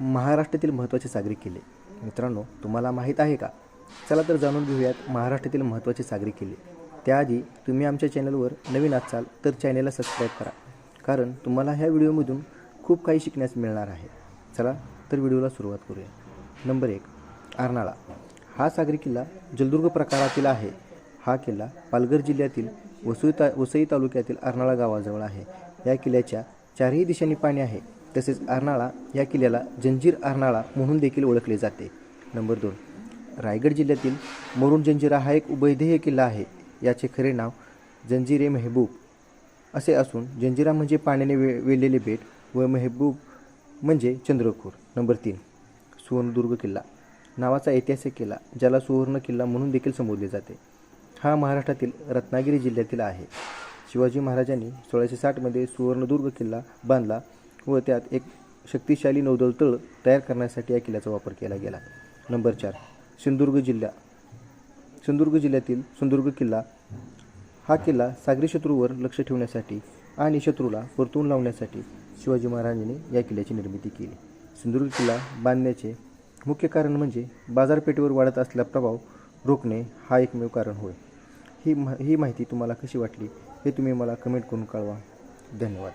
महाराष्ट्रातील महत्त्वाचे सागरी किल्ले. मित्रांनो तुम्हाला माहीत आहे का? चला तर जाणून घेऊयात महाराष्ट्रातील महत्त्वाचे सागरी किल्ले. त्याआधी तुम्ही आमच्या चॅनलवर नवीन असाल तर चॅनलला सबस्क्राईब करा. कारण तुम्हाला ह्या व्हिडिओमधून खूप काही शिकण्यास मिळणार आहे. चला तर व्हिडिओला सुरुवात करूया. नंबर एक अर्नाळा हा सागरी किल्ला जलदुर्ग प्रकारातील आहे. हा किल्ला पालघर जिल्ह्यातील वसई ता वसई तालुक्यातील अर्नाळा गावाजवळ आहे. या किल्ल्याच्या चारही दिशांनी पाणी आहे. तसेच अर्नाळा या किल्ल्याला जंजीर अर्नाळा म्हणून देखील ओळखले जाते. नंबर दोन. रायगड जिल्ह्यातील मरुण जंजिरा हा एक उभयदेय किल्ला आहे. याचे खरे नाव जंजिरे मेहबूब असे असून जंजिरा म्हणजे पाण्याने वे वेढलेले बेट व मेहबूब म्हणजे चंद्रखोर नंबर तीन. सुवर्णदुर्ग किल्ला. नावाचा ऐतिहासिक किल्ला ज्याला सुवर्ण किल्ला म्हणून देखील संबोधले जाते. हा महाराष्ट्रातील रत्नागिरी जिल्ह्यातील आहे. शिवाजी महाराजांनी सोळाशे साठमध्ये सुवर्णदुर्ग किल्ला बांधला व त्यात एक शक्तिशाली नौदल तळ तयार करण्यासाठी या किल्ल्याचा वापर केला गेला. नंबर चार सिंधुदुर्ग जिल्हा. सिंधुदुर्ग जिल्ह्यातील सिंधुदुर्ग किल्ला हा किल्ला सागरी शत्रूवर लक्ष ठेवण्यासाठी आणि शत्रूला परतून लावण्यासाठी शिवाजी महाराजांनी या किल्ल्याची निर्मिती केली. सिंधुदुर्ग किल्ला बांधण्याचे मुख्य कारण म्हणजे बाजारपेठेवर वाढत असलेला प्रभाव रोखणे हा एकमेव कारण होय. ही मा ही माहिती तुम्हाला कशी वाटली हे तुम्ही मला कमेंट करून कळवा. धन्यवाद.